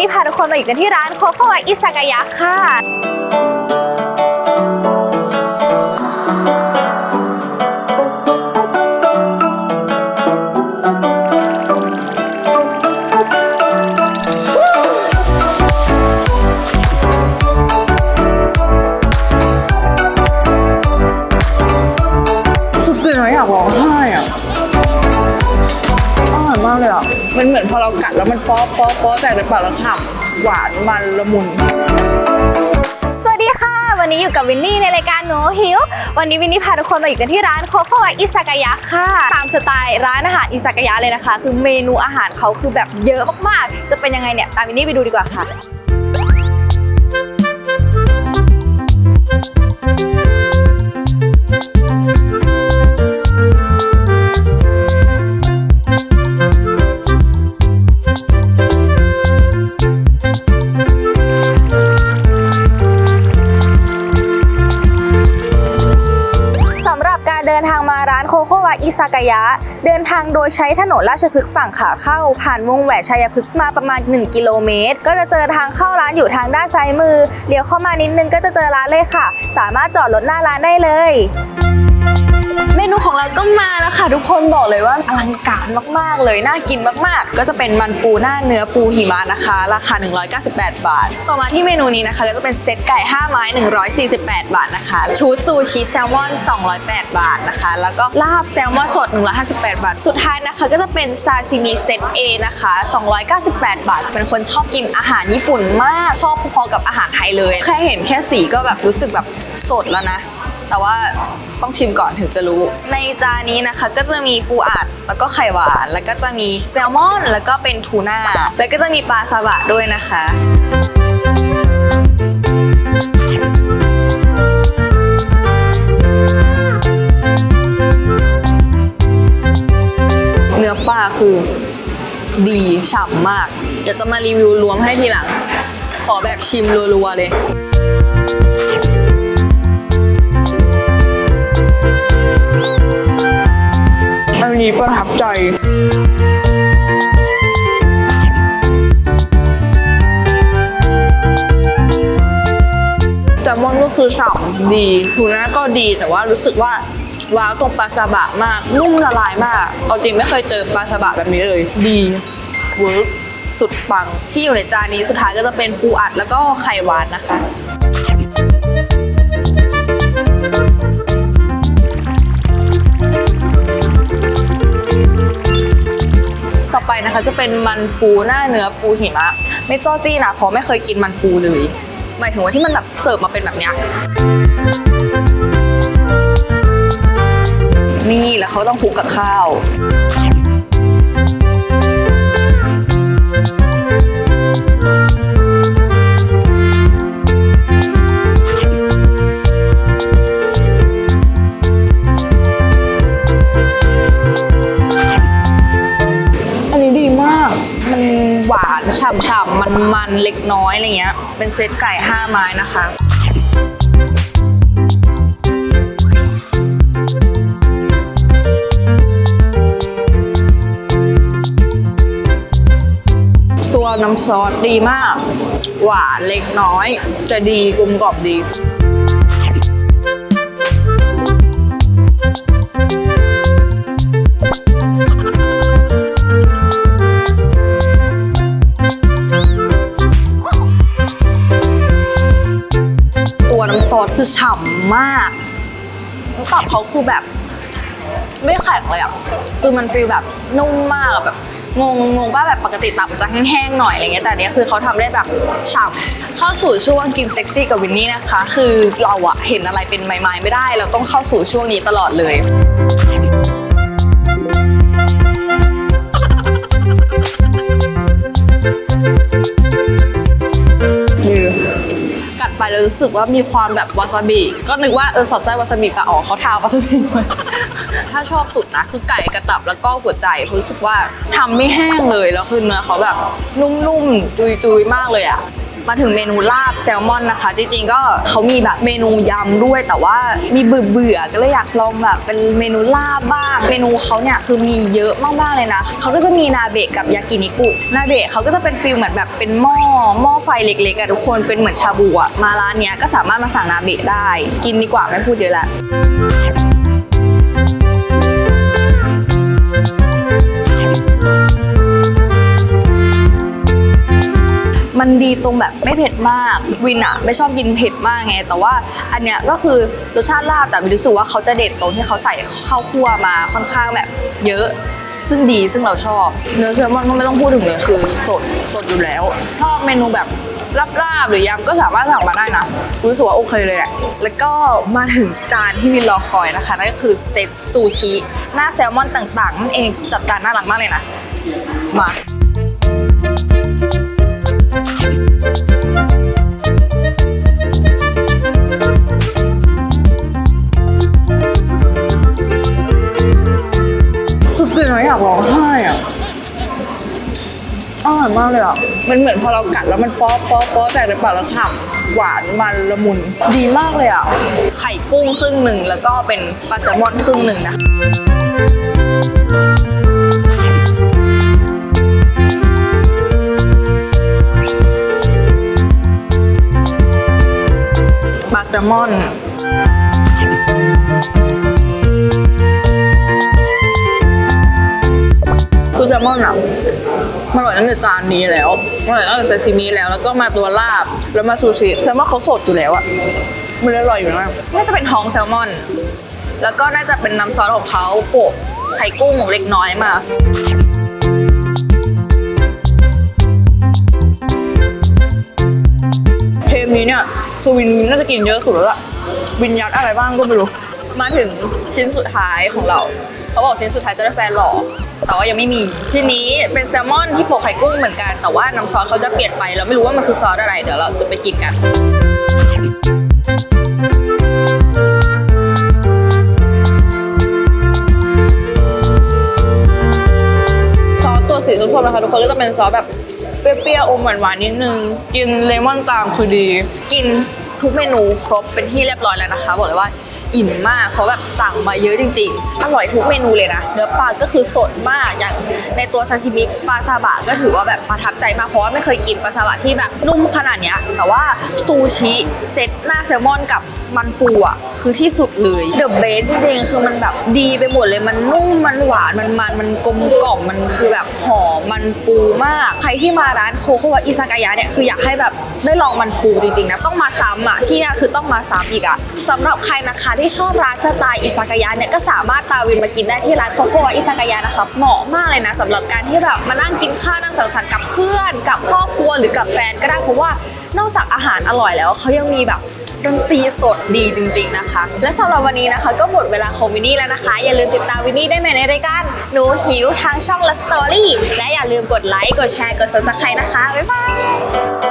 นี่พาทุกคนมาอยู่กันที่ร้านโคโค่อิซากายะค่ะ แล้วมันป๊อป๊อป๊อแต่ในปากเราขับหวานมันละมุน สวัสดีค่ะ วันนี้อยู่กับวินนี่ในรายการโนฮิว วันนี้วินนี่พาทุกคนมาอยู่กันที่ร้านโคโค่อิซากายะค่ะ ตามสไตล์ร้านอาหารอิซากายะเลยนะคะ คือเมนูอาหารเขาคือแบบเยอะมากๆ จะเป็นยังไงเนี่ย ตามวินนี่ไปดูดีกว่าค่ะ อิซากายะ เดินทางโดยใช้ถนนราชพฤกษ์ฝั่งขาเข้า ผ่านวงแหวนชัยพฤกษ์มาประมาณ 1 กิโลเมตร ก็จะเจอทางเข้าร้านอยู่ทางด้านซ้ายมือเลี้ยวเข้ามานิดนึงก็จะเจอร้านเลยค่ะ สามารถจอดรถหน้าร้านได้เลย เมนูของเราก็มาแล้วค่ะ ทุกคนบอกเลยว่าอลังการมากๆเลย น่ากินมากๆ ก็จะเป็นมันปูหน้าเนื้อปูหิมะนะคะ ราคา 198 บาท ต่อมาที่เมนูนี้นะคะก็จะเป็นสเต็กไก่ 5 ไม้ 148 บาทนะคะชุดซูชิแซลมอน 208 บาทนะคะ แล้วก็ลาบแซลมอนสด 158 บาท สุดท้ายนะคะ ก็จะเป็นซาซิมิเซต A นะคะ 298 บาท เป็นคนชอบกินอาหารญี่ปุ่นมาก ชอบพอๆกับอาหารไทยเลย แค่เห็นแค่สีก็แบบรู้สึกแบบสดแล้วนะ แต่ว่าต้องชิมก่อนถึงจะรู้ ในจานนี้นะคะก็จะมีปูอัดแล้วก็ไข่หวาน แล้วก็จะมีแซลมอน แล้วก็เป็นทูน่าแล้วก็จะมีปลาซาบะด้วยนะคะเนื้อปลาคือดีฉ่ำมาก เดี๋ยวจะมารีวิวรวมให้ทีหลัง ขอแบบชิมรัวๆเลย ใจแซลมอนก็คือฉ่ำดีทูน่าก็ดีแต่ว่ารู้สึกว่าว้าวตรงปลาซาบะมาก นุ่มละลายมากเอาจริงไม่เคยเจอปลาซาบะแบบนี้เลย ดีเวิร์กสุดปังที่อยู่ในจานนี้สุดท้ายก็จะเป็นปูอัดแล้วก็ไข่หวานนะคะ ไปนะคะ จะเป็นมันปูหน้าเนื้อปูหิมะ ไม่จ้อจี้นะเพราะไม่เคยกินมันปูเลย หมายถึงว่าที่มันแบบเสิร์ฟมาเป็นแบบเนี้ยนี่แล้วเขาต้องคลุกกับข้าว หวานฉ่ำๆมันๆเล็กน้อยอะไรเงี้ย เป็นเซตไก่5ไม้นะคะตัวน้ำซอสดีมาก หวานเล็กน้อย จะดีกลมกล่อมดี คือฉ่ำมากแล้วตับเขาคือแบบ ไม่แข็งเลยอะ คือมันฟีลแบบนุ่มมากแบบงงงงว่าแบบปกติตับมันจะแห้งๆหน่อยอะไรเงี้ยแต่อันเนี้ยคือเขาทำได้แบบฉ่ำเข้าสู่ช่วงกินเซ็กซี่กับวินนี่นะคะ คือเราอะเห็นอะไรเป็นไม้ๆไม่ได้ เราต้องเข้าสู่ช่วงนี้ตลอดเลย ไปแล้วรู้สึกว่ามีความแบบวาซาบิ ก็นึกว่าเออสอดไส้วาซาบิแต่อ๋อเขาทาวาซาบิไว้ถ้าชอบสุดนะคือไก่กระตับแล้วก็หัวใจรู้สึกว่าทำไม่แห้งเลยแล้วคือเนื้อเขาแบบนุ่มๆจุยๆมากเลยอะ มาถึงเมนูลาบแซลมอนนะคะ จริงๆก็เขามีแบบเมนูยำด้วย แต่ว่ามีเบื่อๆก็เลยอยากลองแบบเป็นเมนูลาบบ้าง เมนูเขาเนี่ยคือมีเยอะมากๆเลยนะเขาก็จะมีนาเบะกับยากินิกุนาเบะเขาก็จะเป็นฟิลเหมือนแบบเป็นหม้อหม้อไฟเล็กๆอะทุกคนเป็นเหมือนชาบูอะมาร้านเนี้ยก็สามารถมาสั่งนาเบะได้ กินดีกว่าไม่พูดเยอะละ มันดีตรงแบบไม่เผ็ดมาก วินอะไม่ชอบกินเผ็ดมากไง แต่ว่าอันเนี้ยก็คือรสชาติลาบแต่วินรู้สึกว่าเขาจะเด็ดตรงที่เขาใส่ข้าวคั่วมาค่อนข้างแบบเยอะ ซึ่งดีซึ่งเราชอบ เนื้อแซลมอนก็ไม่ต้องพูดถึงเลยคือสดสดอยู่แล้ว ชอบเมนูแบบราบๆหรือยำก็สามารถสั่งมาได้นะรู้สึกว่าโอเคเลยแหละ แล้วก็มาถึงจานที่วินรอคอยนะคะ นั่นก็คือสเต็กซูชิ หน้าแซลมอนต่างๆนั่นเองจัดการน่ารักมากเลยนะ มา คือกินแล้วอยากร้องไห้อะอร่อยมากเลยอะ มันเหมือนพอเรากัดแล้วมันป๊อปป๊อป๊อแต่ในปากแล้วฉ่ำหวานมันละมุนดีมากเลยอะ ไข่กุ้งครึ่งหนึ่งแล้วก็เป็นปลาแซลมอนครึ่งหนึ่งนะ ลาแซลมอนคือแซลมอนอะมันอร่อยตั้งแต่จานนี้แล้วมันอร่อยตั้งแต่ซาซิมิแล้ว แล้วก็มาตัวลาบ แล้วมาซูชิแซลมอนเขาสดอยู่แล้วอะ มันอร่อยอยู่นะน่าจะเป็นท้องแซลมอน แล้วก็น่าจะเป็นน้ำซอสของเขาโปะไข่กุ้งเล็กน้อยมาเทมนี้เนี่ย คือวินน่าจะกินเยอะสุดแล้วล่ะวินยัดอะไรบ้างก็ไม่รู้ มาถึงชิ้นสุดท้ายของเรา เขาบอกชิ้นสุดท้ายจะได้แฟนหล่อแต่ว่ายังไม่มี ทีนี้เป็นแซลมอนที่โปะไข่กุ้งเหมือนกัน แต่ว่าน้ำซอสเขาจะเปลี่ยนไปเราไม่รู้ว่ามันคือซอสอะไรเดี๋ยวเราจะไปกินกันซอสตัวสีส้มๆนะคะทุกคนก็จะเป็นซอสแบบ เปรี้ยวๆอมหวานๆนิดนึง กินเลมอนตามคือดี กิน ทุกเมนูครบเป็นที่เรียบร้อยแล้วนะคะ บอกเลยว่าอิ่มมากเพราะแบบสั่งมาเยอะจริง ๆ อร่อยทุกเมนูเลยนะ เนื้อปลาก็คือสดมากอย่างในตัวซาซิมิปลาซาบะก็ถือว่าแบบประทับใจมากเพราะว่าไม่เคยกินปลาซาบะที่แบบนุ่มขนาดเนี้ยแต่ว่าซูชิเซตหน้าแซลมอนกับมันปูอะคือที่สุดเลยเดอะเบสจริงๆคือมันแบบดีไปหมดเลยมันนุ่มมันหวานมันมันมันกลมกล่อมมันคือแบบหอมมันปูมาก ใครที่มาร้านโคโควะอิซากายะเนี่ยคืออยากให้แบบได้ลองมันปูจริงๆนะต้องมาซ้ำอะที่เนี่ยคือต้องมาซ้ำอีกอะสำหรับใครนะคะที่ชอบร้านสไตล์อิซากายะเนี่ยก็สามารถตาวินมากินได้ที่ร้านโคโควะอิซากายะนะคะเหมาะมากเลยนะสำหรับการที่แบบมานั่งกินข้าวนั่งสังสรรค์กับเพื่อน กับครอบครัวหรือกับแฟนก็ได้เพราะว่านอกจากอาหารอร่อยแล้วเขายังมีแบบดนตรีสดดีจริงๆนะคะ และสำหรับวันนี้นะคะก็หมดเวลาของวินนี่แล้วนะคะ อย่าลืมติดตามวินนี่ได้ใหม่ในรายการหนูหิวทางช่องละสตอรี่และอย่าลืมกดไลค์กดแชร์กด subscribe นะคะ บ๊ายบาย